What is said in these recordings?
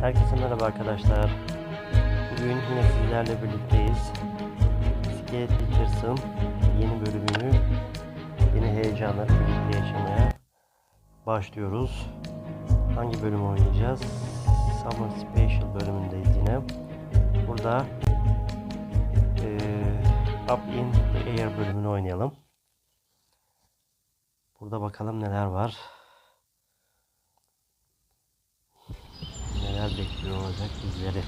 Herkese merhaba arkadaşlar. Bugün yine sizlerle birlikteyiz. Skate Teachers'ın yeni bölümünü, yeni heyecanları birlikte yaşamaya başlıyoruz. Hangi bölümü oynayacağız? Summer Special bölümündeyiz yine. Burada eee, Up in the Air bölümünü oynayalım. Burada bakalım neler var. Neler bekliyor olacak bizleri.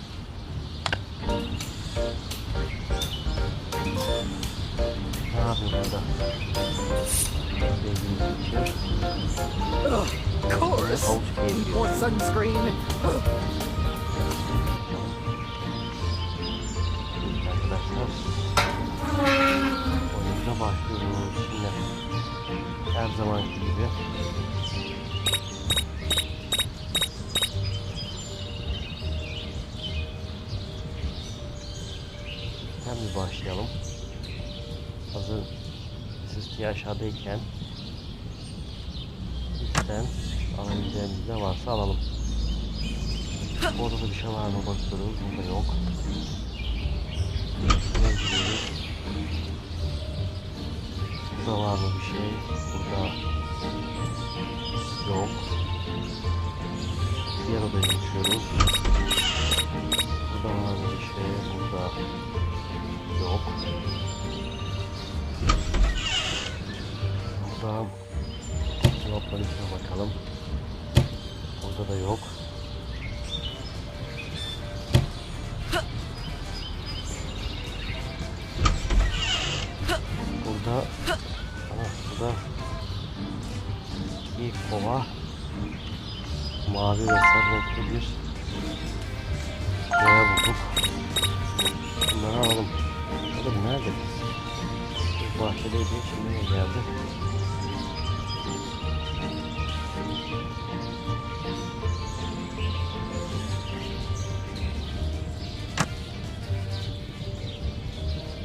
Ne yapıyor burada? Keyfi. More sunscreen. Arkadaşlar. Oyunumuza başlıyoruz şimdi. Her zamanki gibi. Başlayalım. Hazır siz ki aşağıdayken üstten alabileceğimiz ne varsa alalım. Orada da bir şey var mı bakıyoruz. Burada yok. Burada var mı bir şey? Burada yok. Diğer odaya geçiyoruz. Burada burada iki kova mavi ve sarı renkli bir boya bulduk. Bunları alalım. Oğlum nerede biz? Biz bahçedeydik şimdi geldi?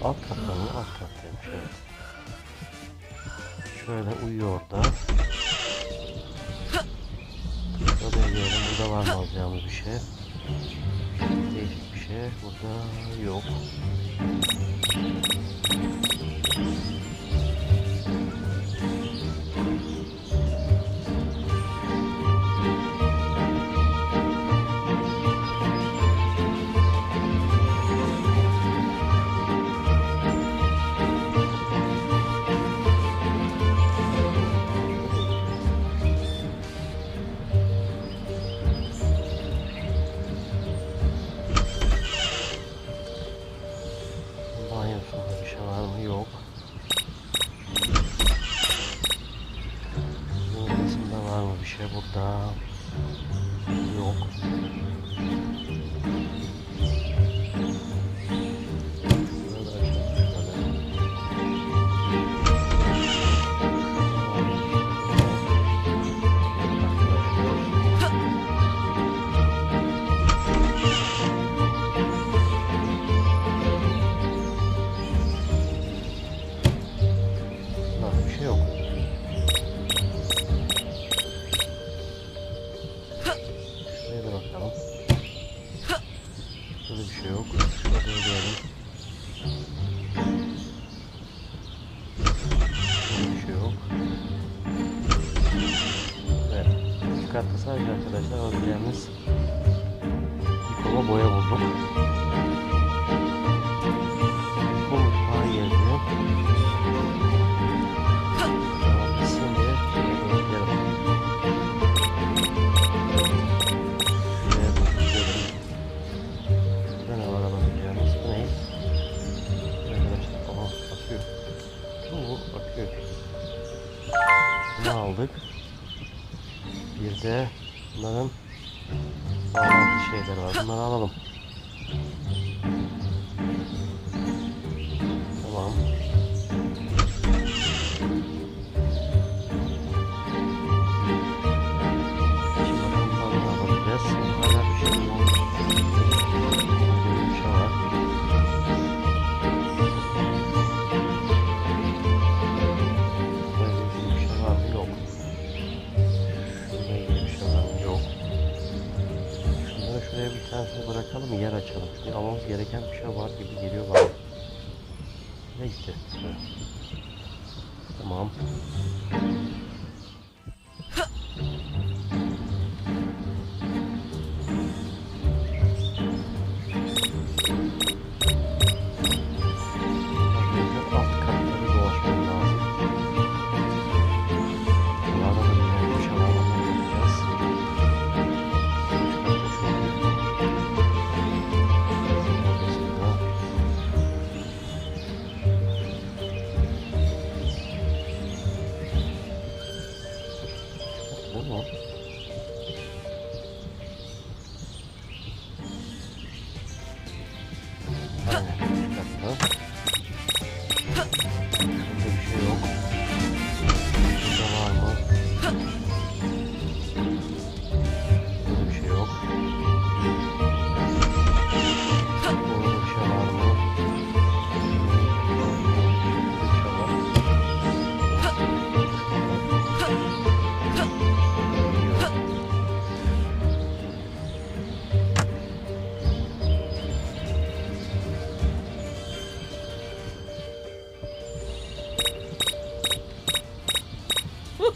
Alt Şöyle uyuyor orada. Odaya girelim. Burada var mı alacağımız bir şey? Değişik bir şey. Burada yok. Burasında var Burada bir şey yok. Evet. Katta sadece arkadaşlar alacağımız bir kova boya bulduk. Bir de bunların bağlantı şeyleri var. Bunları alalım. Tamam. Tamam.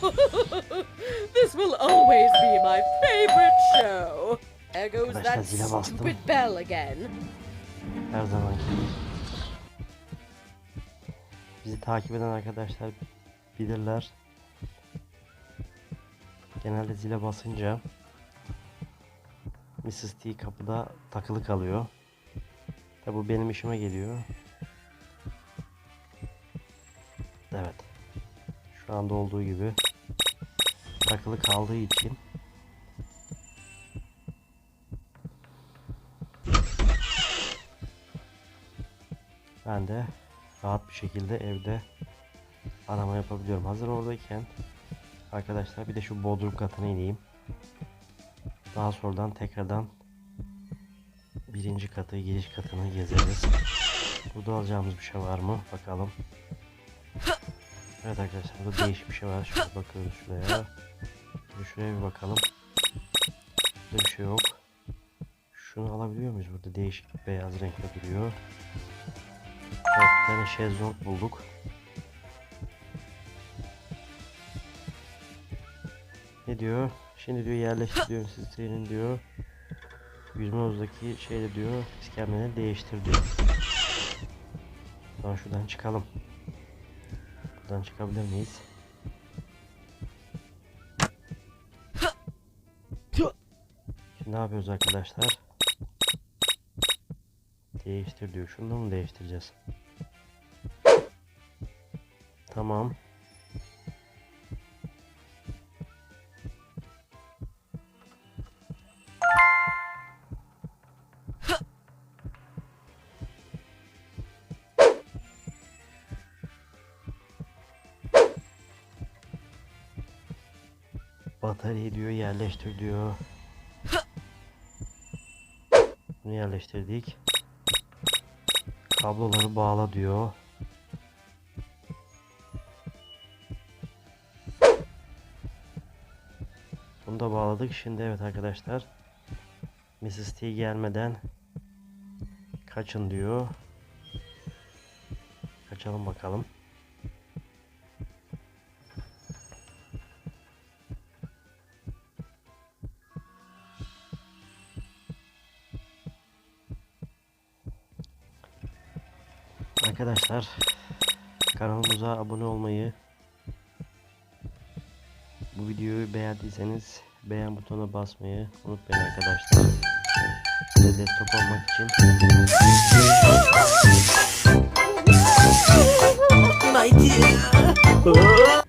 This will always be my favorite show. There goes that stupid bell again. Her zaman Bizi takip eden arkadaşlar bilirler. Genelde zile basınca Mrs. T kapıda takılı kalıyor. Tabi bu benim işime geliyor. Evet. Şu anda olduğu gibi takılı kaldığı için ben de rahat bir şekilde evde arama yapabiliyorum. Hazır oradayken arkadaşlar bir de şu bodrum katına ineyim. Daha sonradan tekrardan birinci katı giriş katını gezeriz. Burada alacağımız bir şey var mı? Bakalım. Evet arkadaşlar burada değişik bir şey var. Şöyle bakıyoruz şuraya. Bir şuraya bir bakalım. Burada bir şey yok. Şunu alabiliyor muyuz? Burada değişik beyaz renkte duruyor. Evet bir tane şezlong bulduk. Ne diyor? Şimdi diyor yerleştir diyor sisteminin diyor. Yüzme havuzdaki şeyle diyor iskemleleri değiştir diyor. Daha şuradan çıkalım. Buradan çıkabilir miyiz? Şimdi ne yapıyoruz arkadaşlar? Değiştir diyor. Şunu da mı değiştireceğiz? Tamam. Batarya diyor yerleştir diyor. Bunu yerleştirdik. Kabloları bağla diyor. Bunu da bağladık. Şimdi evet arkadaşlar. Mrs. T gelmeden kaçın diyor. Kaçalım bakalım. Arkadaşlar kanalımıza abone olmayı bu videoyu beğendiyseniz beğen butonuna basmayı unutmayın arkadaşlar. Size destek olmak için My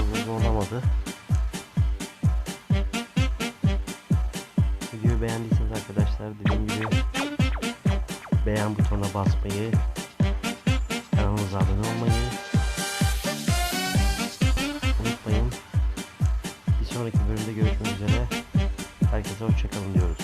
Fazla zorlamadı. Videoyu beğendiyseniz arkadaşlar dediğim gibi beğen butonuna basmayı, kanalımıza abone olmayı unutmayın. Bir sonraki bölümde görüşmek üzere. Herkese hoşçakalın diyoruz.